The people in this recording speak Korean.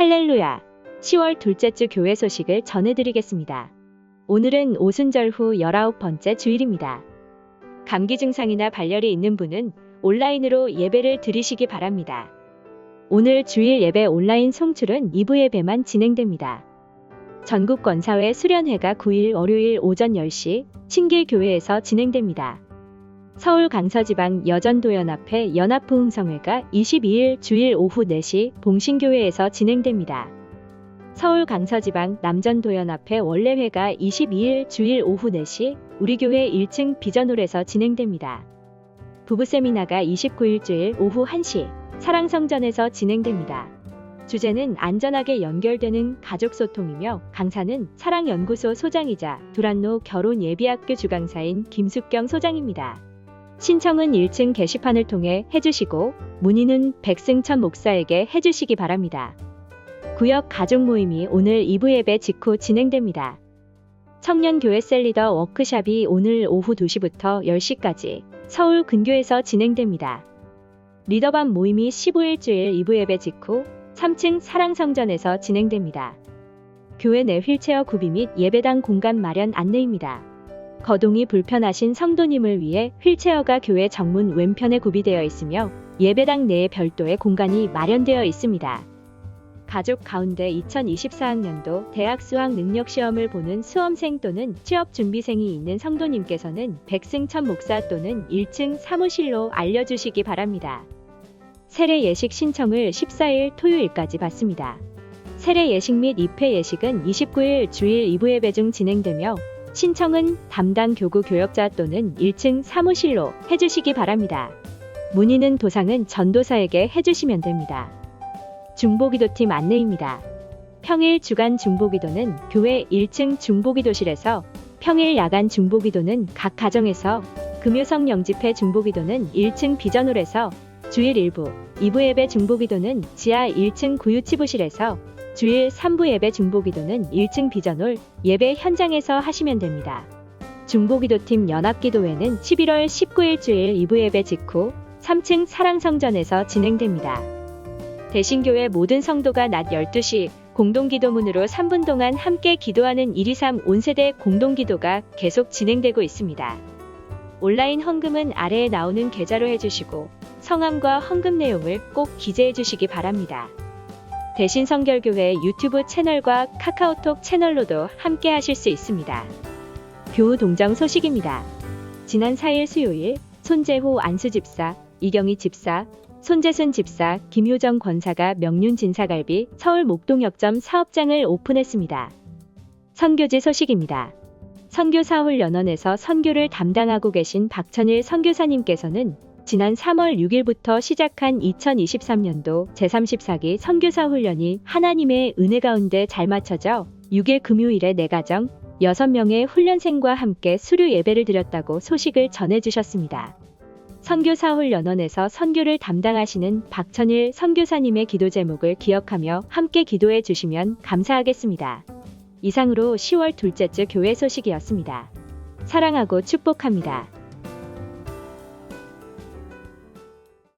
할렐루야! 10월 둘째 주 교회 소식을 전해드리겠습니다. 오늘은 오순절 후 19번째 주일입니다. 감기 증상이나 발열이 있는 분은 온라인으로 예배를 드리시기 바랍니다. 오늘 주일 예배 온라인 송출은 2부 예배만 진행됩니다. 전국 권사회 수련회가 9일 월요일 오전 10시 신길교회에서 진행됩니다. 서울 강서지방 여전도연합회 연합부흥성회가 22일 주일 오후 4시 봉신교회에서 진행됩니다. 서울 강서지방 남전도연합회 원래회가 22일 주일 오후 4시 우리교회 1층 비전홀에서 진행됩니다. 부부세미나가 29일 주일 오후 1시 사랑성전에서 진행됩니다. 주제는 안전하게 연결되는 가족소통이며 강사는 사랑연구소 소장이자 두란노 결혼예비학교 주강사인 김숙경 소장입니다. 신청은 1층 게시판을 통해 해주시고 문의는 백승천 목사에게 해주시기 바랍니다. 구역 가족 모임이 오늘 2부 예배 직후 진행됩니다. 청년교회 셀리더 워크샵이 오늘 오후 2시부터 10시까지 서울 근교에서 진행됩니다. 리더반 모임이 15일 주일 2부 예배 직후 3층 사랑성전에서 진행됩니다. 교회 내 휠체어 구비 및 예배당 공간 마련 안내입니다. 거동이 불편하신 성도님을 위해 휠체어가 교회 정문 왼편에 구비되어 있으며 예배당 내에 별도의 공간이 마련되어 있습니다. 가족 가운데 2024학년도 대학 수학 능력 시험을 보는 수험생 또는 취업 준비생이 있는 성도님께서는 백승천 목사 또는 1층 사무실로 알려주시기 바랍니다. 세례 예식 신청을 14일 토요일까지 받습니다. 세례 예식 및 입회 예식은 29일 주일 2부 예배 중 진행되며 신청은 담당 교구 교역자 또는 1층 사무실로 해주시기 바랍니다. 문의는 도상은 전도사에게 해주시면 됩니다. 중보기도팀 안내입니다. 평일 주간 중보기도는 교회 1층 중보기도실에서 평일 야간 중보기도는 각 가정에서 금요성 영집회 중보기도는 1층 비전홀에서 주일 1부, 2부 예배 중보기도는 지하 1층 구유치부실에서 주일 3부 예배 중보기도는 1층 비전홀 예배 현장에서 하시면 됩니다. 중보기도팀 연합기도회는 11월 19일 주일 2부 예배 직후 3층 사랑성전에서 진행됩니다. 대신교회 모든 성도가 낮 12시 공동기도문으로 3분 동안 함께 기도하는 123 온세대 공동기도가 계속 진행되고 있습니다. 온라인 헌금은 아래에 나오는 계좌로 해주시고 성함과 헌금 내용을 꼭 기재해 주시기 바랍니다. 대신 성결교회 유튜브 채널과 카카오톡 채널로도 함께 하실 수 있습니다. 교우 동정 소식입니다. 지난 4일 수요일 손재호 안수 집사, 이경희 집사, 손재순 집사, 김효정 권사가 명륜 진사갈비 서울 목동역점 사업장을 오픈했습니다. 선교지 소식입니다. 선교사훈련원에서 선교를 담당하고 계신 박천일 선교사님께서는 지난 3월 6일부터 시작한 2023년도 제34기 선교사 훈련이 하나님의 은혜 가운데 잘 맞춰져 6일 금요일에 내 가정 6명의 훈련생과 함께 수료 예배를 드렸다고 소식을 전해주셨습니다. 선교사 훈련원에서 선교를 담당하시는 박천일 선교사님의 기도 제목을 기억하며 함께 기도해 주시면 감사하겠습니다. 이상으로 10월 둘째 주 교회 소식이었습니다. 사랑하고 축복합니다.